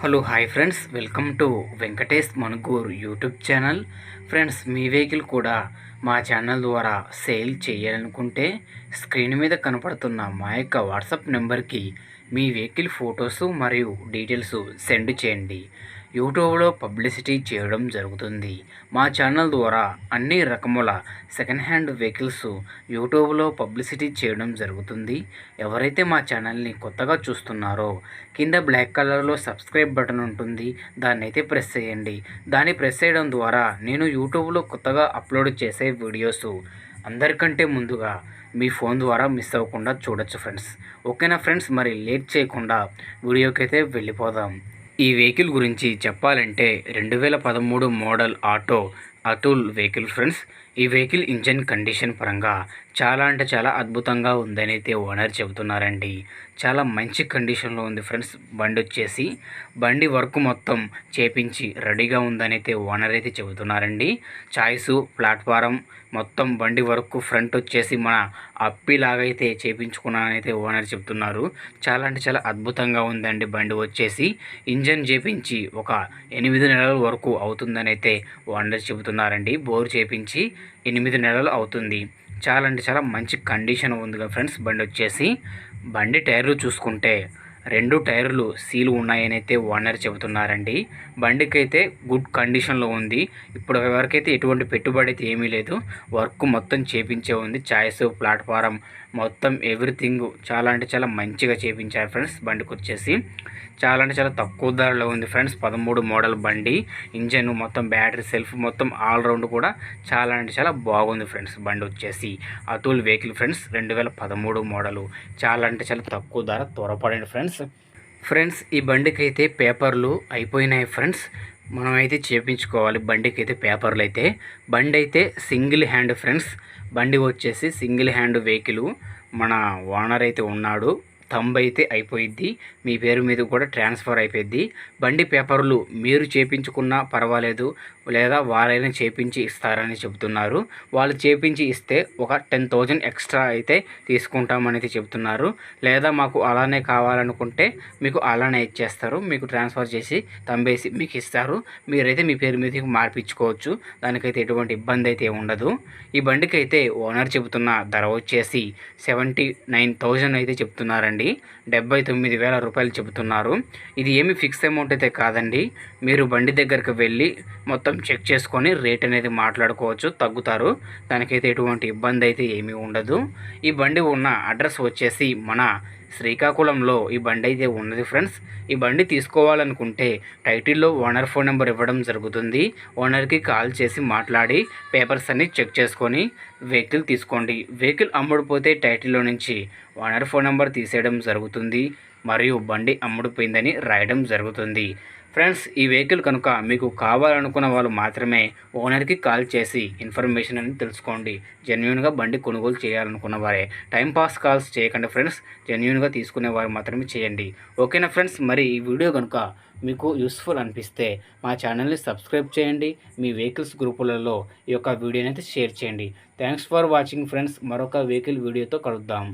Hello hi friends welcome to Venkatesh Manuguru YouTube channel friends me vehicle కూడా మా channel ద్వారా sale చేయాలనుకుంటే screen మీద కనపడుతున్న మా యొక్క వాట్సాప్ నెంబర్కి మీ వెహికల్ ఫొటోస్ మరియు డీటెయిల్స్ సెండ్ చేయండి. యూట్యూబ్లో పబ్లిసిటీ చేయడం జరుగుతుంది. మా ఛానల్ ద్వారా అన్ని రకముల సెకండ్ హ్యాండ్ వెహికల్స్ యూట్యూబ్లో పబ్లిసిటీ చేయడం జరుగుతుంది. ఎవరైతే మా ఛానల్ని కొత్తగా చూస్తున్నారో కింద బ్లాక్ కలర్లో సబ్స్క్రైబ్ బటన్ ఉంటుంది. దాన్ని అయితే ప్రెస్ చేయండి. దాన్ని ప్రెస్ చేయడం ద్వారా నేను యూట్యూబ్లో కొత్తగా అప్లోడ్ చేసే వీడియోస్ అందరికంటే ముందుగా మీ ఫోన్ ద్వారా మిస్ అవ్వకుండా చూడొచ్చు ఫ్రెండ్స్. ఓకేనా ఫ్రెండ్స్? మరి లేట్ చేయకుండా వీడియోకి అయితే వెళ్ళిపోదాం. ఈ వెహికల్ గురించి చెప్పాలంటే రెండు వేల పదమూడు model auto Atul vehicle friends. ఈ వెహికల్ ఇంజన్ కండిషన్ పరంగా చాలా అంటే చాలా అద్భుతంగా ఉందని అయితే ఓనర్ చెబుతున్నారండి. చాలా మంచి కండిషన్లో ఉంది ఫ్రెండ్స్. బండి వచ్చేసి బండి వర్క్ మొత్తం చేపించి రెడీగా ఉందని అయితే ఓనర్ అయితే చెబుతున్నారండి. చాయిస్ ప్లాట్ఫారం మొత్తం బండి వర్క్ ఫ్రంట్ వచ్చేసి మన అప్పిలాగైతే చేపించుకున్నానైతే ఓనర్ చెబుతున్నారు. చాలా అంటే చాలా అద్భుతంగా ఉందండి బండి వచ్చేసి. ఇంజన్ చేపించి ఒక ఎనిమిది నెలల వరకు అవుతుందని అయితే ఓనర్ చెబుతున్నారండి. బోర్ చేపించి ఎనిమిది నెలలు అవుతుంది. చాలా అంటే చాలా మంచి కండిషన్ ఉందిగా ఫ్రెండ్స్ బండి వచ్చేసి. బండి టైర్లు చూసుకుంటే రెండు టైర్లు సీలు ఉన్నాయని అయితే ఓనర్ చెబుతున్నారండి. బండికి అయితే గుడ్ కండిషన్లో ఉంది. ఇప్పుడు వరకైతే ఎటువంటి పెట్టుబడి అయితే ఏమీ లేదు. వర్క్ మొత్తం చేపించే ఉంది. ఛాయిస్ ప్లాట్ఫారం మొత్తం ఎవ్రీథింగ్ చాలా అంటే చాలా మంచిగా చేపించారు ఫ్రెండ్స్ బండికి వచ్చేసి చాలా అంటే చాలా తక్కువ ధరలో ఉంది ఫ్రెండ్స్. పదమూడు మోడల్ బండి ఇంజన్ మొత్తం బ్యాటరీ సెల్ఫ్ మొత్తం ఆల్రౌండ్ కూడా చాలా అంటే చాలా బాగుంది ఫ్రెండ్స్. బండి వచ్చేసి అతుల్ వెహికల్ ఫ్రెండ్స్ రెండు వేల పదమూడు మోడలు. చాలా అంటే చాలా తక్కువ ధర త్వరపడండి ఫ్రెండ్స్. ఫ్రెండ్స్ ఈ బండికి అయితే పేపర్లు అయిపోయినాయి ఫ్రెండ్స్. మనం అయితే చేపించుకోవాలి బండికి అయితే పేపర్లు అయితే. బండి అయితే సింగిల్ హ్యాండ్ ఫ్రెండ్స్. బండి వచ్చేసి సింగిల్ హ్యాండ్ వెహికల్. మన ఓనర్ అయితే ఉన్నాడు. థంబ్ అయితే అయిపోయిద్ది. మీ పేరు మీద కూడా ట్రాన్స్ఫర్ అయిపోయింది బండి పేపర్లు మీరు చేపించుకున్నా పర్వాలేదు. లేదా వాళ్ళైనా చేపించి ఇస్తారని చెబుతున్నారు. వాళ్ళు చేపించి ఇస్తే ఒక టెన్ థౌజండ్ ఎక్స్ట్రా అయితే తీసుకుంటామనేది చెబుతున్నారు. లేదా మాకు అలానే కావాలనుకుంటే మీకు అలానే ఇచ్చేస్తారు. మీకు ట్రాన్స్ఫర్ చేసి తంబేసి మీకు ఇస్తారు. మీరైతే మీ పేరు మీదకి మార్పించుకోవచ్చు. దానికైతే ఎటువంటి ఇబ్బంది అయితే ఉండదు. ఈ బండికి అయితే ఓనర్ చెబుతున్న ధర వచ్చేసి సెవెంటీ నైన్ థౌజండ్ అయితే చెప్తున్నారండి అండి డెబ్బై తొమ్మిది వేల రూపాయలు చెబుతున్నారు. ఇది ఏమి ఫిక్స్ అమౌంట్ అయితే కాదండి. మీరు బండి దగ్గరకు వెళ్ళి మొత్తం చెక్ చేసుకొని రేట్ అనేది మాట్లాడుకోవచ్చు తగ్గుతారు. దానికైతే ఎటువంటి ఇబ్బంది అయితే ఏమీ ఉండదు. ఈ బండి ఉన్న అడ్రస్ వచ్చేసి మన శ్రీకాకుళంలో ఈ బండి అయితే ఉన్నది ఫ్రెండ్స్. ఈ బండి తీసుకోవాలనుకుంటే టైటిల్లో ఓనర్ ఫోన్ నెంబర్ ఇవ్వడం జరుగుతుంది. ఓనర్కి కాల్ చేసి మాట్లాడి పేపర్స్ అన్ని చెక్ చేసుకొని వెహికల్ తీసుకోండి. వెహికల్ అమ్ముడుపోతే టైటిల్లో నుంచి ఓనర్ ఫోన్ నెంబర్ తీసేయడం జరుగుతుంది. మరియు బండి అమ్ముడుపోయిందని రాయడం జరుగుతుంది. ఫ్రెండ్స్ ఈ వెహికల్ కనుక మీకు కావాలనుకున్న వాళ్ళు మాత్రమే ఓనర్కి కాల్ చేసి ఇన్ఫర్మేషన్ అని తెలుసుకోండి. జెన్యున్గా బండి కొనుగోలు చేయాలనుకున్న వారే టైంపాస్ కాల్స్ చేయకండి ఫ్రెండ్స్. జెన్యున్గా తీసుకునే వారు మాత్రమే చేయండి. ఓకేనా ఫ్రెండ్స్? మరి ఈ వీడియో కనుక మీకు యూస్ఫుల్ అనిపిస్తే మా ఛానల్ని సబ్స్క్రైబ్ చేయండి. మీ వెహికల్స్ గ్రూపులలో ఈ యొక్క వీడియోని అయితే షేర్ చేయండి. Thanks for watching friends. మరొక వెహికల్ వీడియోతో కలుద్దాం.